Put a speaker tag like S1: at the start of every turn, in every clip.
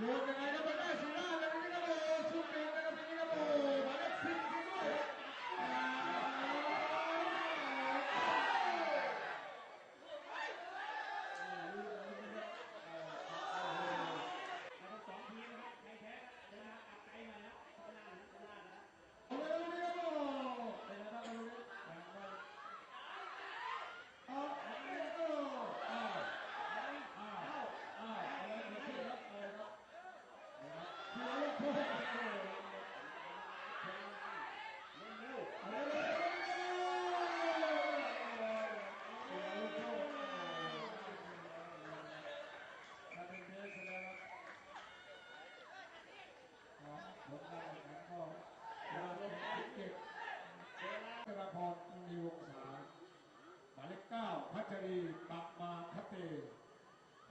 S1: Good night.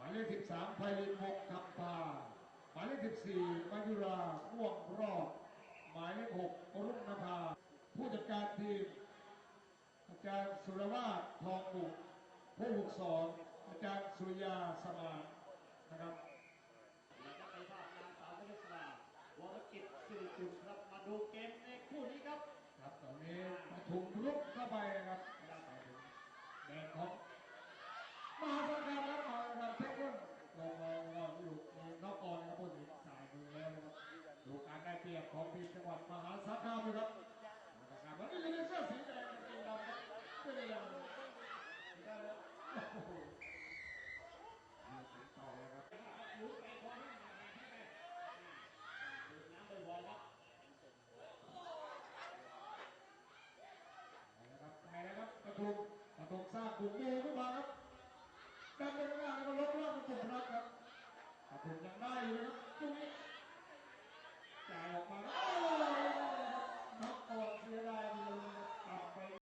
S1: ายเลข 13ไพลินวงคำพาหมายเลข 14มายุราม่วงรอดหมายเลข 6 รุ่งนภา ผู้จัดการทีม อาจารย์สุรวาททองบุกผู้ฝึกสอนอาจารย์สุริยาสมานนะครับ
S2: แล้วก็ไปภาพนางสาวมนุษยาวรกิจสิริจุลครับมาดูเกมในคู่นี้ครับ
S1: ครับตอนนี้มาถุงลุกเข้าไปนะครับไปถึงแดนของ ต่อแล้วครับนะครับไปแล้วครับกระทุงกระทุงสร้างถุงเมย์ขึ้นมาครับดันไปข้างล่างแล้วก็ลบล่างเป็นถุงรักครับกระทุงยังได้อยู่นะครับตรงนี้จ่ายออกมาแล้ว